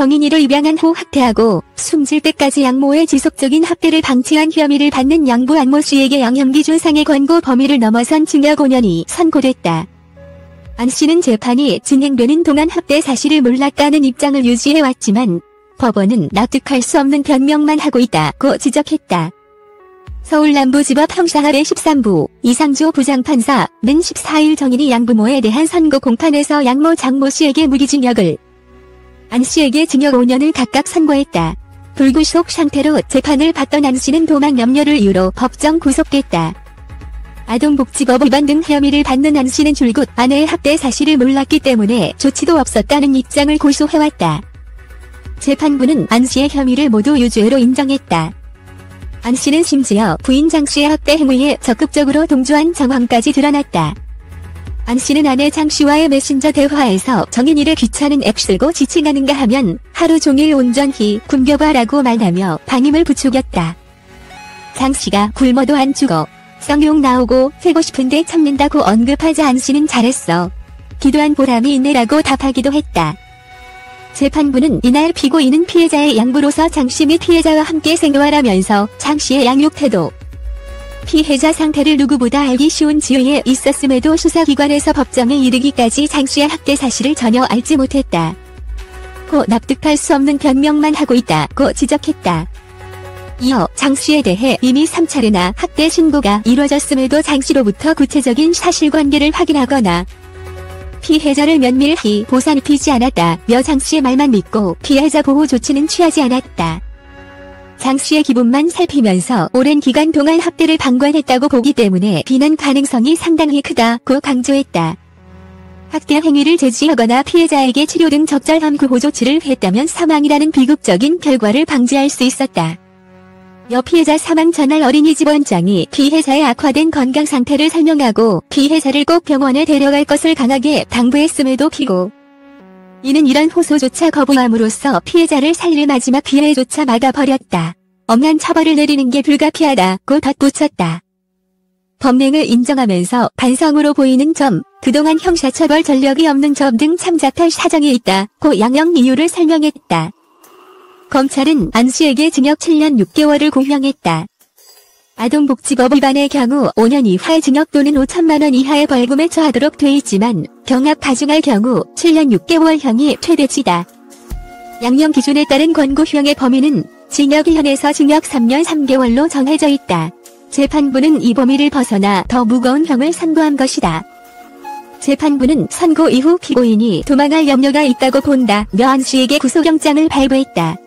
정인이를 입양한 후 학대하고 숨질 때까지 양모의 지속적인 학대를 방치한 혐의를 받는 양부 안모 씨에게 양형기준상의 권고 범위를 넘어선 징역 5년이 선고됐다. 안 씨는 재판이 진행되는 동안 학대 사실을 몰랐다는 입장을 유지해왔지만 법원은 납득할 수 없는 변명만 하고 있다고 지적했다. 서울 남부지법 형사합의 13부 이상조 부장판사는 14일 정인이 양부모에 대한 선고 공판에서 양모 장모 씨에게 무기징역을 안 씨에게 징역 5년을 각각 선고했다. 불구속 상태로 재판을 받던 안 씨는 도망 염려를 이유로 법정 구속됐다. 아동복지법 위반 등 혐의를 받는 안 씨는 줄곧 아내의 학대 사실을 몰랐기 때문에 조치도 없었다는 입장을 고소해왔다. 재판부는 안 씨의 혐의를 모두 유죄로 인정했다. 안 씨는 심지어 부인 장 씨의 학대 행위에 적극적으로 동조한 정황까지 드러났다. 안 씨는 아내 장 씨와의 메신저 대화에서 정인이를 귀찮은 앱 쓰고 지칭하는가 하면 하루 종일 온전히 굶겨봐라고 말하며 방임을 부추겼다. 장 씨가 굶어도 안 죽어 쌍욕 나오고 세고 싶은데 참는다고 언급하자 안 씨는 잘했어. 기도한 보람이 있네라고 답하기도 했다. 재판부는 이날 피고인은 피해자의 양부로서 장씨 및 피해자와 함께 생활하면서 장씨의 양육 태도, 피해자 상태를 누구보다 알기 쉬운 지위에 있었음에도 수사기관에서 법정에 이르기까지 장씨의 학대 사실을 전혀 알지 못했다. 고 납득할 수 없는 변명만 하고 있다고 지적했다. 이어 장씨에 대해 이미 3차례나 학대 신고가 이뤄졌음에도 장씨로부터 구체적인 사실관계를 확인하거나 피해자를 면밀히 보살피지 않았다며 장씨의 말만 믿고 피해자 보호 조치는 취하지 않았다. 장 씨의 기분만 살피면서 오랜 기간 동안 학대를 방관했다고 보기 때문에 비난 가능성이 상당히 크다고 강조했다. 학대 행위를 제지하거나 피해자에게 치료 등 적절한 구호 조치를 했다면 사망이라는 비극적인 결과를 방지할 수 있었다. 여 피해자 사망 전날 어린이집 원장이 피해자의 악화된 건강 상태를 설명하고 피해자를 꼭 병원에 데려갈 것을 강하게 당부했음에도 피고 이는 이런 호소조차 거부함으로써 피해자를 살릴 마지막 기회조차 막아버렸다. 엄한 처벌을 내리는 게 불가피하다고 덧붙였다. 범행을 인정하면서 반성으로 보이는 점, 그동안 형사처벌 전력이 없는 점 등 참작할 사정이 있다고 양형 이유를 설명했다. 검찰은 안 씨에게 징역 7년 6개월을 구형했다. 아동복지법 위반의 경우 5년 이하의 징역 또는 5천만원 이하의 벌금에 처하도록 돼 있지만 경합 가중할 경우 7년 6개월형이 최대치다. 양형 기준에 따른 권고형의 범위는 징역 1년에서 징역 3년 3개월로 정해져 있다. 재판부는 이 범위를 벗어나 더 무거운 형을 선고한 것이다. 재판부는 선고 이후 피고인이 도망할 염려가 있다고 본다며 안 씨에게 구속영장을 발부했다.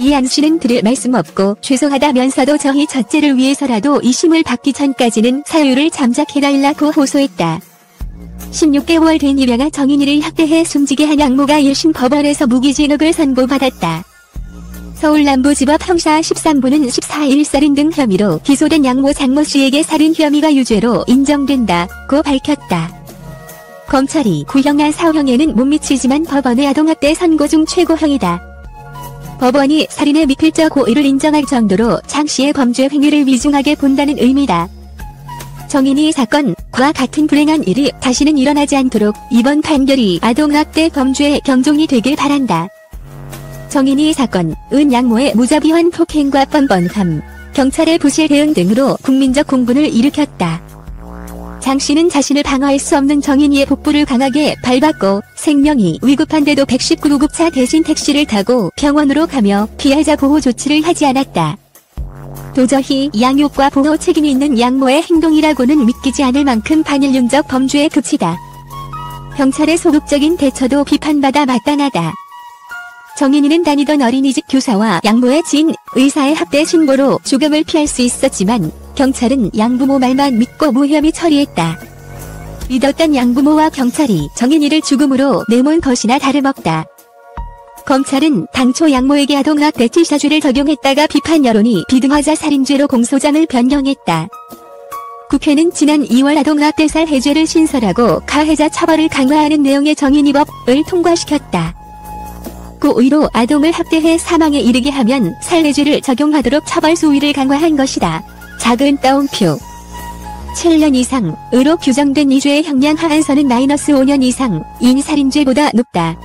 이안 씨는 들을 말씀 없고 죄송하다면서도 저희 첫째를 위해서라도 이심을 받기 전까지는 사유를 잠작해달라고 호소했다. 16개월 된 입양아 정인이를 학대해 숨지게 한 양모가 1심 법원에서 무기징역을 선고받았다. 서울 남부지법 형사 13부는 14일 살인 등 혐의로 기소된 양모 장모 씨에게 살인 혐의가 유죄로 인정된다고 밝혔다. 검찰이 구형한 사형에는 못 미치지만 법원의 아동학대 선고 중 최고형이다. 법원이 살인의 미필적 고의를 인정할 정도로 장 씨의 범죄 행위를 위중하게 본다는 의미다. 정인이 사건과 같은 불행한 일이 다시는 일어나지 않도록 이번 판결이 아동학대 범죄의 경종이 되길 바란다. 정인이 사건, 은 양모의 무자비한 폭행과 뻔뻔함, 경찰의 부실 대응 등으로 국민적 공분을 일으켰다. 장 씨는 자신을 방어할 수 없는 정인이의 복부를 강하게 밟았고 생명이 위급한데도 119구급차 대신 택시를 타고 병원으로 가며 피해자 보호 조치를 하지 않았다. 도저히 양육과 보호 책임이 있는 양모의 행동이라고는 믿기지 않을 만큼 반인륜적 범죄의 극치다. 경찰의 소극적인 대처도 비판받아 마땅하다. 정인이는 다니던 어린이집 교사와 양모의 진 의사의 학대 신고로 죽음을 피할 수 있었지만 경찰은 양부모 말만 믿고 무혐의 처리했다. 믿었던 양부모와 경찰이 정인이를 죽음으로 내몬 것이나 다름없다. 검찰은 당초 양모에게 아동학 대 치사죄를 적용했다가 비판 여론이 비등하자 살인죄로 공소장을 변경했다. 국회는 지난 2월 아동학대살 해죄를 신설하고 가해자 처벌을 강화하는 내용의 정인이법을 통과시켰다. 고의로 아동을 학대해 사망에 이르게 하면 살해죄를 적용하도록 처벌 수위를 강화한 것이다. 작은 따옴표 7년 이상으로 규정된 이죄의 형량 하한선은 마이너스 5년 이상 인 살인죄보다 높다.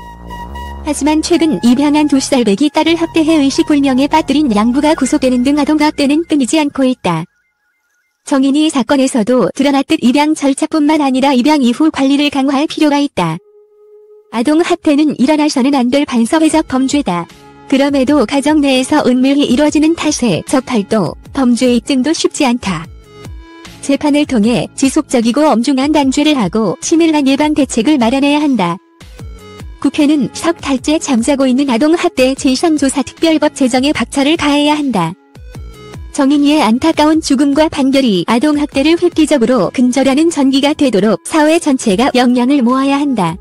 하지만 최근 입양한 두 살배기 딸을 학대해 의식불명에 빠뜨린 양부가 구속되는 등 아동학대는 끊이지 않고 있다. 정인이 사건에서도 드러났듯 입양 절차뿐만 아니라 입양 이후 관리를 강화할 필요가 있다. 아동 학대는 일어나서는 안 될 반사회적 범죄다. 그럼에도 가정 내에서 은밀히 이루어지는 탓에 적발도 범죄 입증도 쉽지 않다. 재판을 통해 지속적이고 엄중한 단죄를 하고 치밀한 예방 대책을 마련해야 한다. 국회는 석 달째 잠자고 있는 아동학대 진상조사 특별법 제정에 박차를 가해야 한다. 정인이의 안타까운 죽음과 판결이 아동학대를 획기적으로 근절하는 전기가 되도록 사회 전체가 역량을 모아야 한다.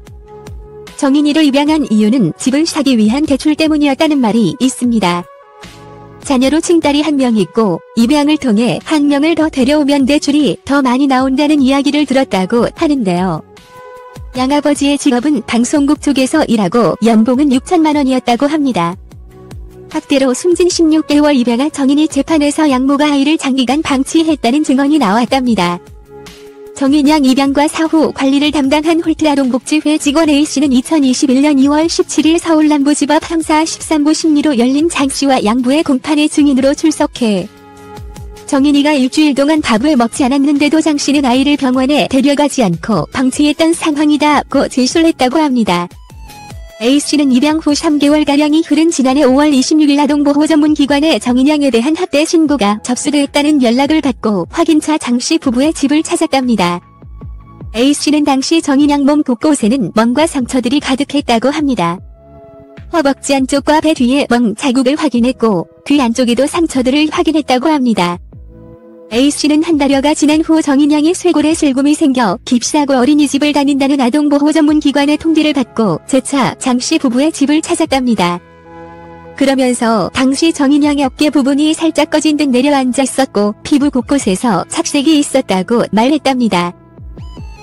정인이를 입양한 이유는 집을 사기 위한 대출 때문이었다는 말이 있습니다. 자녀로 칭딸이 한 명 있고 입양을 통해 한 명을 더 데려오면 대출이 더 많이 나온다는 이야기를 들었다고 하는데요. 양아버지의 직업은 방송국 쪽에서 일하고 연봉은 6천만 원이었다고 합니다. 학대로 숨진 16개월 입양한 정인이 재판에서 양모가 아이를 장기간 방치했다는 증언이 나왔답니다. 정인양 입양과 사후 관리를 담당한 홀트아동복지회 직원 A씨는 2021년 2월 17일 서울 남부지법 형사 13부 심리로 열린 장씨와 양부의 공판의 증인으로 출석해 정인이가 일주일 동안 밥을 먹지 않았는데도 장씨는 아이를 병원에 데려가지 않고 방치했던 상황이다고 제시를 했다고 합니다. A씨는 입양 후 3개월가량이 흐른 지난해 5월 26일 아동보호 전문기관에 정인양에 대한 학대 신고가 접수됐다는 연락을 받고 확인차 장씨 부부의 집을 찾았답니다. A씨는 당시 정인양 몸 곳곳에는 멍과 상처들이 가득했다고 합니다. 허벅지 안쪽과 배 뒤에 멍 자국을 확인했고 귀 안쪽에도 상처들을 확인했다고 합니다. A씨는 한 달여가 지난 후 정인양이 쇄골에 슬금이 생겨 깁스하고 어린이집을 다닌다는 아동보호 전문기관의 통지를 받고 재차 장씨 부부의 집을 찾았답니다. 그러면서 당시 정인양의 어깨 부분이 살짝 꺼진 듯 내려앉았었고 피부 곳곳에서 착색이 있었다고 말했답니다.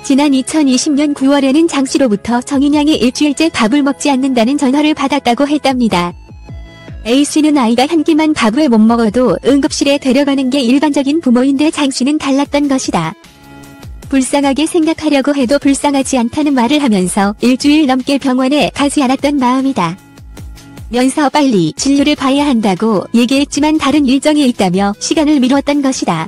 지난 2020년 9월에는 장씨로부터 정인양이 일주일째 밥을 먹지 않는다는 전화를 받았다고 했답니다. A씨는 아이가 한 끼만 밥을 못 먹어도 응급실에 데려가는 게 일반적인 부모인데 장씨는 달랐던 것이다. 불쌍하게 생각하려고 해도 불쌍하지 않다는 말을 하면서 일주일 넘게 병원에 가지 않았던 마음이다. 면서 빨리 진료를 봐야 한다고 얘기했지만 다른 일정이 있다며 시간을 미뤘던 것이다.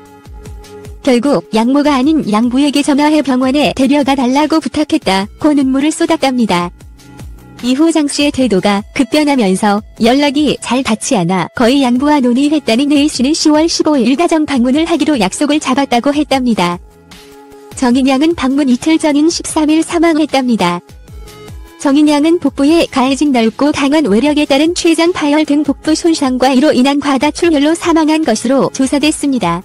결국 양모가 아닌 양부에게 전화해 병원에 데려가 달라고 부탁했다 고 눈물을 쏟았답니다. 이후 장 씨의 태도가 급변하면서 연락이 잘 닿지 않아 거의 양부와 논의했다는 A 씨는 10월 15일 가정 방문을 하기로 약속을 잡았다고 했답니다. 정인양은 방문 이틀 전인 13일 사망했답니다. 정인양은 복부에 가해진 넓고 강한 외력에 따른 췌장 파열 등 복부 손상과 이로 인한 과다출혈로 사망한 것으로 조사됐습니다.